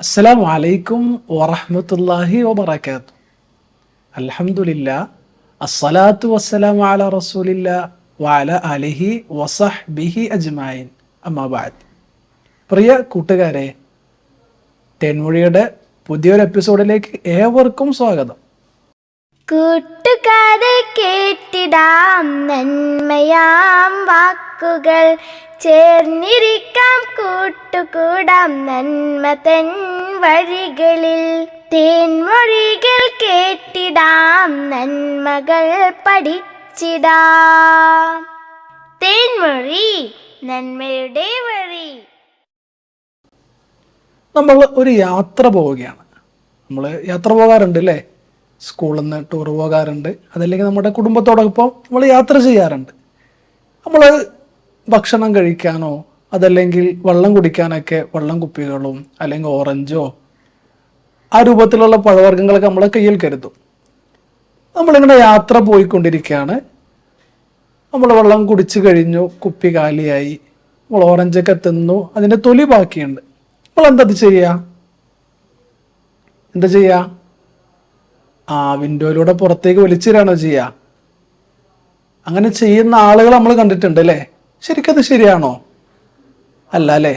അസ്സലാമു അലൈക്കും വറഹ്മത്തുള്ളാഹി വബറകാത്തു അൽഹംദുലില്ലാ അസ്സലാത്തു വസ്സലാമു അല റസൂലില്ലാ വഅല അലിഹി വസഹ്ബിഹി അജ്മായിൻ അമ്മാബാദ് പ്രിയ കൂട്ടുകാരെ തെന്മൊഴിയുടെ പുതിയൊരു എപ്പിസോഡിലേക്ക് ഏവർക്കും സ്വാഗതം. കൂട്ടുകാരെ കേട്ടിടാം നന്മയാം വാക്കുകൾ. ചേർന്നിരിക്കാം കൂട്ടുകൂടാം നന്മ തൻ വഴികളിൽ. തേൻമൊഴികൾ കേട്ടിടാം നന്മകൾ പഠിച്ചിടാം. തേൻമൊഴി നന്മയുടെ വഴി. നമ്മൾ ഒരു യാത്ര പോവുകയാണ്. നമ്മൾ യാത്ര പോകാറുണ്ട് അല്ലേ? സ്കൂളിൽ നിന്ന് ടൂർ പോകാറുണ്ട്. അതല്ലെങ്കിൽ നമ്മുടെ കുടുംബത്തോടൊപ്പം നമ്മൾ യാത്ര ചെയ്യാറുണ്ട്. നമ്മൾ ഭക്ഷണം കഴിക്കാനോ അതല്ലെങ്കിൽ വെള്ളം കുടിക്കാനൊക്കെ വെള്ളം കുപ്പികളും അല്ലെങ്കിൽ ഓറഞ്ചോ ആ രൂപത്തിലുള്ള പഴവർഗങ്ങളൊക്കെ നമ്മളെ കയ്യിൽ കരുതും. നമ്മളിങ്ങനെ യാത്ര പോയിക്കൊണ്ടിരിക്കുകയാണ്. നമ്മൾ വെള്ളം കുടിച്ചു കഴിഞ്ഞു കുപ്പി കാലിയായി. നമ്മൾ ഓറഞ്ചൊക്കെ തിന്നു അതിന്റെ തൊലി ബാക്കിയുണ്ട്. നമ്മൾ എന്താ ചെയ്യുക എന്താ ചെയ്യുക ആ വിൻഡോയിലൂടെ പുറത്തേക്ക് വലിച്ചിരാണോ ചെയ്യുക അങ്ങനെ ചെയ്യുന്ന ആളുകൾ നമ്മൾ കണ്ടിട്ടുണ്ട് അല്ലേ? ശരിക്കത് ശരിയാണോ? അല്ല അല്ലേ?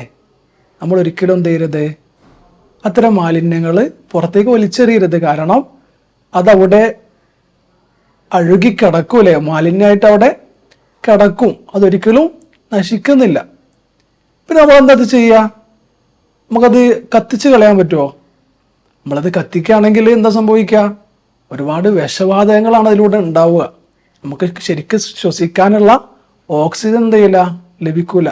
നമ്മൾ ഒരിക്കലും എന്ത് ചെയ്യരുത്? അത്തരം മാലിന്യങ്ങൾ പുറത്തേക്ക് വലിച്ചെറിയരുത്. കാരണം അതവിടെ അഴുകി അല്ലേ? മാലിന്യമായിട്ട് അവിടെ കിടക്കും. അതൊരിക്കലും നശിക്കുന്നില്ല. പിന്നെ നമ്മൾ എന്താ ചെയ്യുക നമുക്കത് കത്തിച്ച് കളയാൻ പറ്റുമോ നമ്മളത് കത്തിക്കുകയാണെങ്കിൽ എന്താ സംഭവിക്കുക? ഒരുപാട് വിഷവാതകങ്ങളാണ് അതിലൂടെ ഉണ്ടാവുക. നമുക്ക് ശരിക്കും ശ്വസിക്കാനുള്ള ഓക്സിജൻ എന്ത് ചെയ്യില്ല? ലഭിക്കൂല.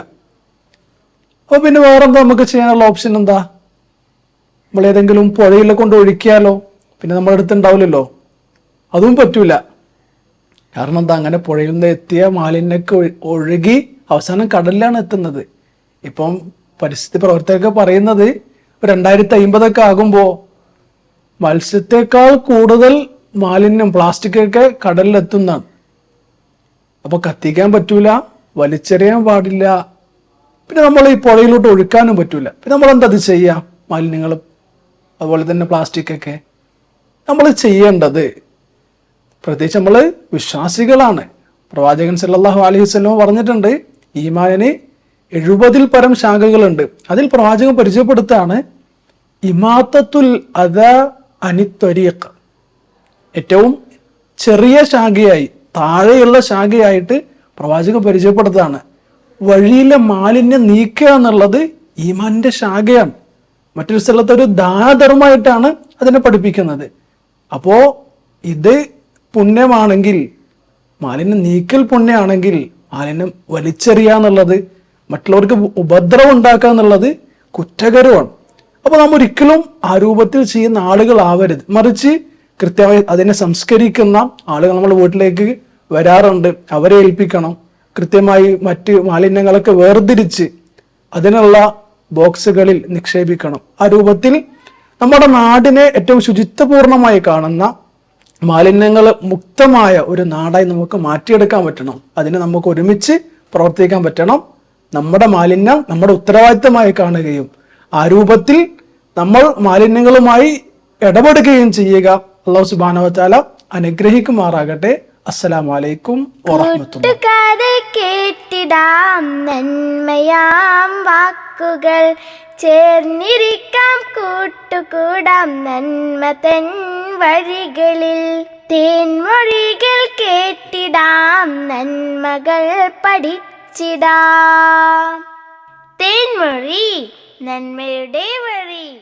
അപ്പോൾ പിന്നെ വേറെന്താ നമുക്ക് ചെയ്യാനുള്ള ഓപ്ഷൻ എന്താ? നമ്മൾ ഏതെങ്കിലും പുഴയിൽ കൊണ്ട് ഒഴിക്കിയാലോ? പിന്നെ നമ്മുടെ അടുത്ത് ഉണ്ടാവില്ലല്ലോ? അതും പറ്റൂല. കാരണം എന്താ? അങ്ങനെ പുഴയിൽ നിന്ന് എത്തിയ മാലിന്യൊക്കെ ഒഴുകി അവസാനം കടലിലാണ് എത്തുന്നത്. ഇപ്പം പരിസ്ഥിതി പ്രവർത്തകരൊക്കെ പറയുന്നത് രണ്ടായിരത്തി അമ്പതൊക്കെ ആകുമ്പോൾ മത്സ്യത്തെക്കാൾ കൂടുതൽ മാലിന്യം പ്ലാസ്റ്റിക് ഒക്കെ കടലിലെത്തുന്നതാണ് അപ്പൊ കത്തിക്കാൻ പറ്റൂല വലിച്ചെറിയാൻ പാടില്ല. പിന്നെ നമ്മൾ ഈ പുഴയിലോട്ട് ഒഴുക്കാനും പറ്റൂല. പിന്നെ നമ്മൾ എന്താ അത് ചെയ്യുക മാലിന്യങ്ങൾ അതുപോലെ തന്നെ പ്ലാസ്റ്റിക് ഒക്കെ. നമ്മൾ ചെയ്യേണ്ടത് പ്രത്യേകിച്ച് നമ്മൾ വിശ്വാസികളാണ്. പ്രവാചകൻ സല്ലാഹു അലൈഹി വസല്ലം പറഞ്ഞിട്ടുണ്ട് ഈമാനിന് എഴുപതിൽ പരം ശാഖകളുണ്ട്. അതിൽ പ്രവാചകൻ പരിചയപ്പെടുത്താണ് ഇമാത്തത്തുൽ അത അനിത്വരീഖ്. ഏറ്റവും ചെറിയ ശാഖയായി താഴെയുള്ള ശാഖയായിട്ട് പ്രവാചകൻ പരിചയപ്പെടുത്താണ് വഴിയിലെ മാലിന്യം നീക്കുക എന്നുള്ളത് ഈമാനിന്റെ ശാഖയാണ്. മറ്റൊരു സ്ഥലത്ത് ഒരു ദാനധർമ്മമായിട്ടാണ് അതിനെ പഠിപ്പിക്കുന്നത്. അപ്പോ ഇത് പുണ്യമാണെങ്കിൽ മാലിന്യം നീക്കൽ പുണ്യമാണെങ്കിൽ മാലിന്യം വലിച്ചെറിയുക എന്നുള്ളത് മറ്റുള്ളവർക്ക് ഉപദ്രവം ഉണ്ടാക്കുക എന്നുള്ളത് കുറ്റകരമാണ്. അപ്പോൾ നാം ഒരിക്കലും ആ രൂപത്തിൽ ചെയ്യുന്ന ആളുകളാവരുത്. മറിച്ച് കൃത്യമായി അതിനെ സംസ്കരിക്കുന്ന ആളുകൾ നമ്മുടെ വീട്ടിലേക്ക് വരാറുണ്ട്. അവരെ ഏൽപ്പിക്കണം. കൃത്യമായി മറ്റ് മാലിന്യങ്ങളൊക്കെ വേർതിരിച്ച് അതിനുള്ള ബോക്സുകളിൽ നിക്ഷേപിക്കണം. ആ രൂപത്തിൽ നമ്മുടെ നാടിനെ ഏറ്റവും ശുചിത്വപൂർണമായി കാണുന്ന മാലിന്യങ്ങൾ മുക്തമായ ഒരു നാടായി നമുക്ക് മാറ്റിയെടുക്കാൻ പറ്റണം. അതിന് നമുക്ക് ഒരുമിച്ച് പ്രവർത്തിക്കാൻ പറ്റണം. നമ്മുടെ മാലിന്യം നമ്മുടെ ഉത്തരവാദിത്തമായി കാണുകയും ആ രൂപത്തിൽ നമ്മൾ മാലിന്യങ്ങളുമായി ഇടപെടുകയും ചെയ്യുക. അള്ളാഹു സുബാനവത്താല അനുഗ്രഹിക്കുമാറാകട്ടെ. അസ്സലാമലൈക്കും കൂട്ടുകാരെ കേട്ടിടാം നന്മയാം വാക്കുകൾ. ചേർന്നിരിക്കാം കൂട്ടുകൂടാം നന്മ തൻ വഴികളിൽ. തേൻമൊഴികൾ കേട്ടിടാം നന്മകൾ പഠിച്ചിടാം. തേൻമൊഴി നന്മയുടെ വഴി.